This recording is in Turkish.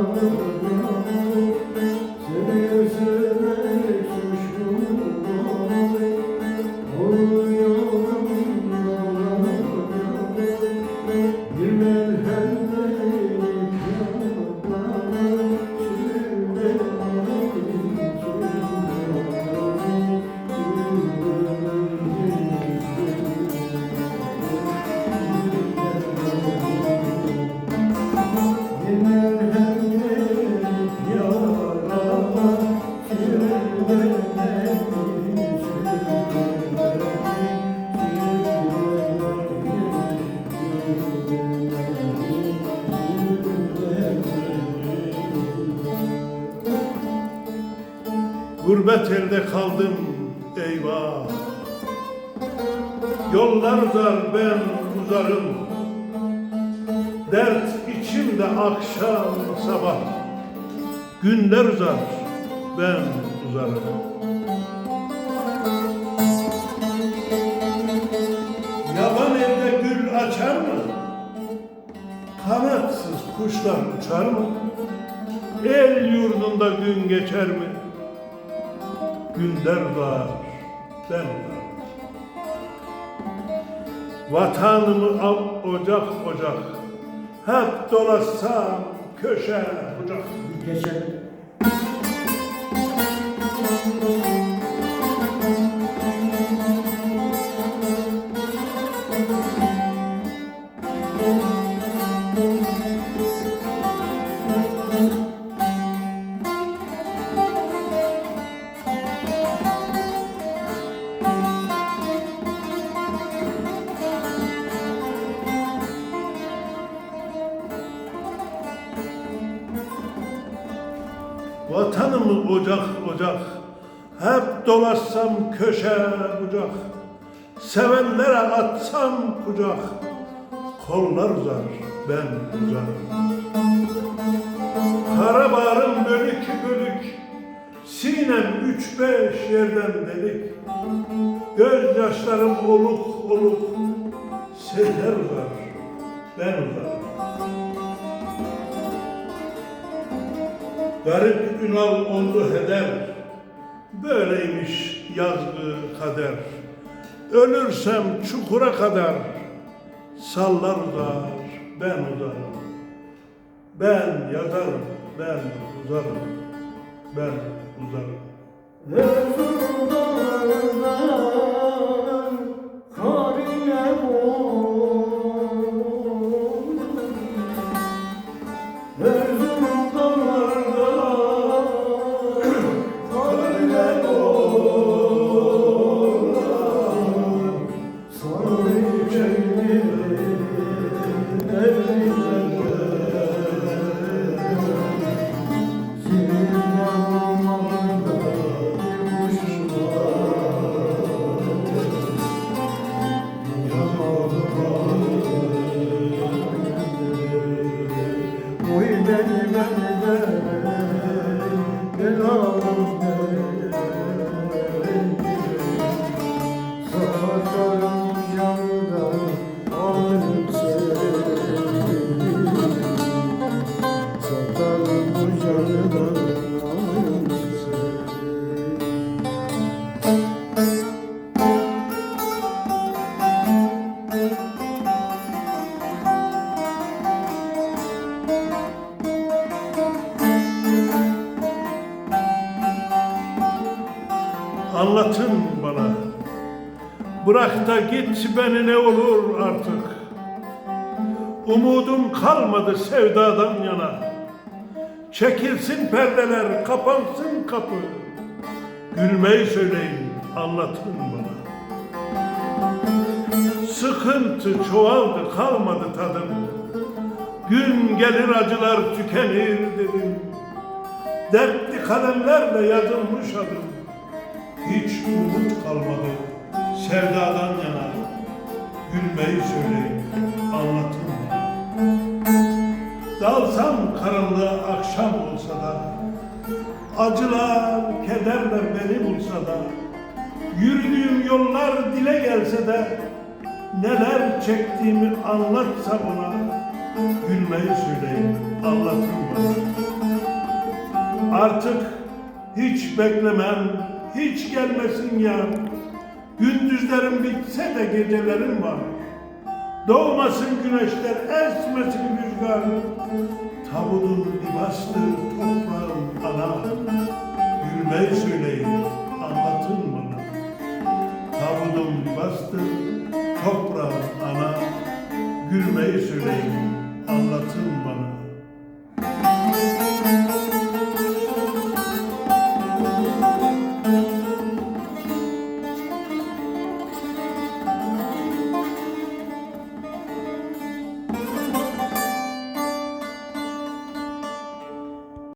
yaralı Gurbet elde kaldım eyvah Yollar uzar ben uzarım Dert içimde akşam sabah Günler uzar ben uzarım Yaban elde gül açar mı? Kanatsız kuşlar uçar mı? El yurdunda gün geçer mi? Günler var, ben var. Vatanımı al ocak ocak, hep dolaşsam köşe bucak. Geçen Vatanımı ocak ocak, hep dolaşsam köşe bucak. Sevenlere atsam kucak, kollar uzar ben uzarım. Kara bağrım bölük bölük, sinem üç beş yerden delik. Gözyaşlarım oluk oluk, seller uzar, ben uzarım. Garip Ünal oldu heder, böyleymiş yazgı kader. Ölürsem çukura kadar, sallar uzar, ben uzarım. Ben yazarım, ben uzarım, ben uzarım. Erzurum'dan belalım Saçlarım yanında ağrım Anlatın bana. Bırak da git beni ne olur artık. Umudum kalmadı sevdadan yana. Çekilsin perdeler, kapansın kapı. Gülmeyi söyleyin, anlatın bana. Sıkıntı çoğaldı, kalmadı tadım. Gün gelir acılar tükenir dedim. Dertli kalemlerle yazılmış adım. Hiç umut kalmadı sevdadan yana. Gülmeyi söyleyin, anlatın bana. Dalsam karanlığa akşam olsa da, acılar, kederler beni bulsa da, yürüdüğüm yollar dile gelse de, neler çektiğimi anlatsa bana, gülmeyi söyleyin, anlatın bana. Artık hiç beklemem, hiç gelmesin ya. Gündüzlerim bitse de gecelerim var. Doğmasın güneşler, esmesin rüzgar. Tabudun libastır toprağım ana. Gülmeyi